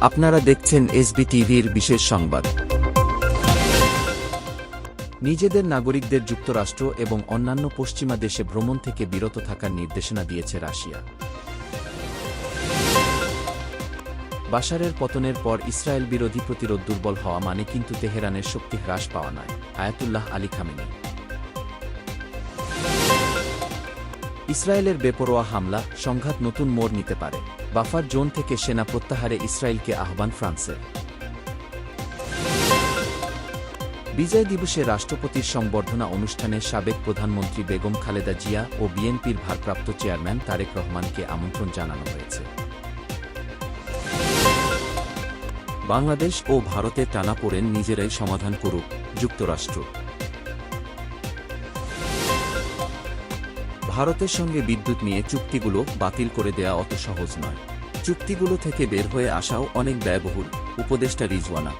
আপনারা দেখছেন এসবি টিভির বিশেষ সংবাদ। নিজেদের নাগরিকদের যুক্তরাষ্ট্র এবং অন্যান্য পশ্চিমা দেশে ভ্রমণ থেকে বিরত থাকার নির্দেশনা দিয়েছে রাশিয়া। বাশারের পতনের পর ইসরায়েল বিরোধী প্রতিরোধ দুর্বল হওয়া মানে কিন্তু তেহরানের শক্তি হ্রাস পাওয়া নয়, আয়াতুল্লাহ আলী খামেনি। ইসরায়েলের বেপরোয়া হামলা, সংঘাত নতুন মোড় নিতে পারে, বাফার জোন থেকে সেনা প্রত্যাহারে ইসরায়েলকে আহ্বান ফ্রান্সের বিজয় দিবসে রাষ্ট্রপতির সংবর্ধনা অনুষ্ঠানে সাবেক প্রধানমন্ত্রী বেগম খালেদা জিয়া ও বিএনপির ভারপ্রাপ্ত চেয়ারম্যান তারেক রহমানকে আমন্ত্রণ জানানো হয়েছে। বাংলাদেশ ও ভারতে টানা পড়েন নিজেরাই সমাধান করুক যুক্তরাষ্ট্র। ভারতের সঙ্গে বিদ্যুৎ নিয়ে চুক্তিগুলো বাতিল করে দেয়া অত সহজ নয়। চুক্তিগুলো থেকে বের হয়ে আসাও অনেক ব্যয়বহুল, উপদেষ্টা রিজওয়ানা।